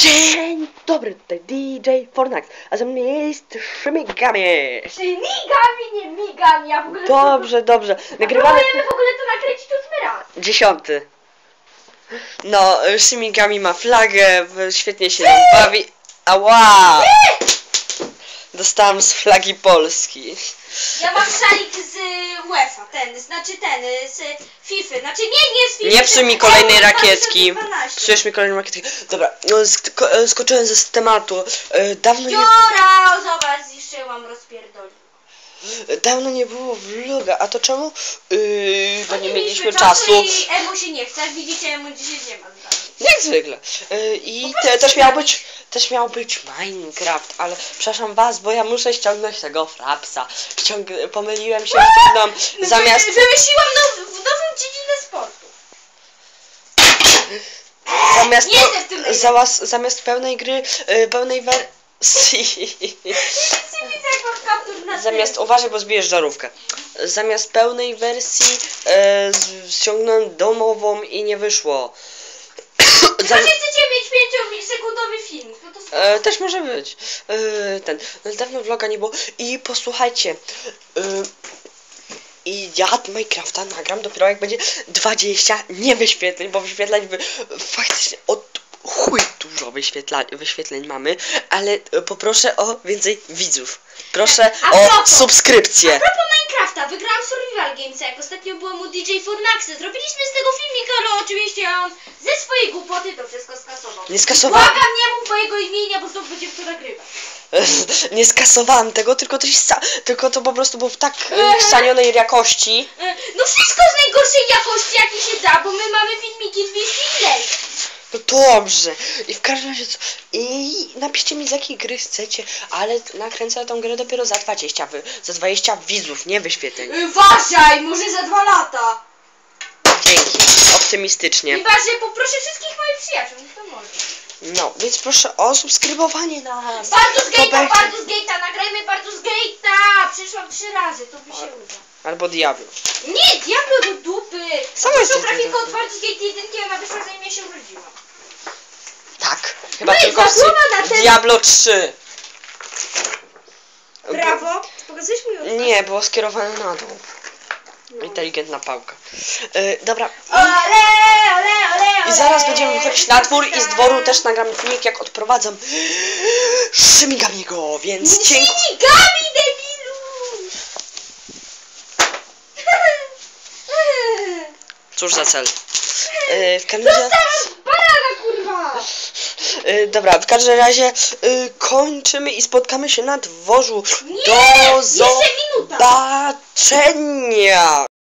Dzień dobry, tutaj DJ Fornax, a ze mną jest Szymigami. Czy migami, nie migam, ja w ogóle... Dobrze, dobrze, nagrywamy Próbujemy w ogóle to nakręcić ósmy raz. dziesiąty. No, Szymigami ma flagę, świetnie się nam bawi. Ała! Dostałam z flagi Polski. Ja mam szalik z UEFA, ten, znaczy ten, y, z FIFA, znaczy nie, nie z FIFA. Nie psuj mi kolejnej rakietki. 2012. Psujesz mi kolejną rakietkę. Dobra, no, sk- e, skoczyłem ze tematu. E, Dawno nie, Jora, zobacz, zniszczyłam, rozpierdolił. dawno nie było vloga, a to czemu? Yy, bo nie mieliśmy czasu. I Emu się nie chce, widzicie, Emu dzisiaj nie ma. Jak zwykle. Yy, I te, też miał być też miał być Minecraft, ale przepraszam was, bo ja muszę ściągnąć tego frapsa. Ściąg pomyliłem się, ściągnąłem No, zamiast. wy- Wymyśliłam now, nową dziedzinę sportu. Zamiast, nie jestem w tym najlepszy. zamiast, zamiast pełnej gry, yy, pełnej wersji. Nic nie widzę, jak mam kaptur na Zamiast, tył. uważaj, bo zbijesz żarówkę. Zamiast pełnej wersji e, z- ściągnąłem domową i nie wyszło. Zam- że chcecie mieć 5-sekundowy film, no to spoko. e, też może być. E, ten. No, dawno vloga nie było. I posłuchajcie. E, I ja Minecrafta nagram dopiero jak będzie 20 nie wyświetleń, bo wyświetleń by faktycznie od chuj dużo wyświetla, wyświetleń mamy, ale e, poproszę o więcej widzów. Proszę o propos- subskrypcję. Minecrafta, wygrałam Survival Gamesa, jak ostatnio byłem u DJ Fornaxy. Zrobiliśmy z tego filmika, ale oczywiście on ze swojej głupoty to wszystko skasował. Nie skasowałem. Błagam nie mów mojego imienia, bo znów będzie to nagrywać. nie skasowałem tego, tylko to, jest sa- tylko to po prostu było w tak e, jakości. E, No wszystko z najgorszej jakości, jaki się da, bo my mamy filmiki 200 ileś. No dobrze. I w każdym razie co? I napiszcie mi z jakiej gry chcecie, ale nakręcę tą grę dopiero za 20 wy, za 20 widzów, nie wyświetleń. E, Uważaj, może za dwa lata. Dzięki. Optymistycznie. Chyba, że poproszę wszystkich moich przyjaciół, no to może. No, więc proszę o subskrybowanie nas. To Gate'a, będzie- z Gate'a, nagrajmy z Gate'a. Przyszłam trzy razy, to by się uda. Albo Diablo. Nie, Diablo do dupy! Sama grafikę od dupy. Baldur's Gate 1, ona wyszła zanim ja się urodziłam. Chyba No i tylko za z słowa na ten- Diablo 3. Brawo! Pokazujesz mi już? Nie, było skierowane na dół. Inteligentna pałka. E, dobra. I... Ole, ole, ole, I zaraz ole. będziemy wychodzić na dwór i z dworu też nagram filmik jak odprowadzam Szymigamiego, więc dziękuję. Śmigami, debilu! Cóż za cel. E, w każdym razie, banana, kurwa! E, dobra, w każdym razie e, kończymy i spotkamy się na dworzu. Nie! Do zobaczenia!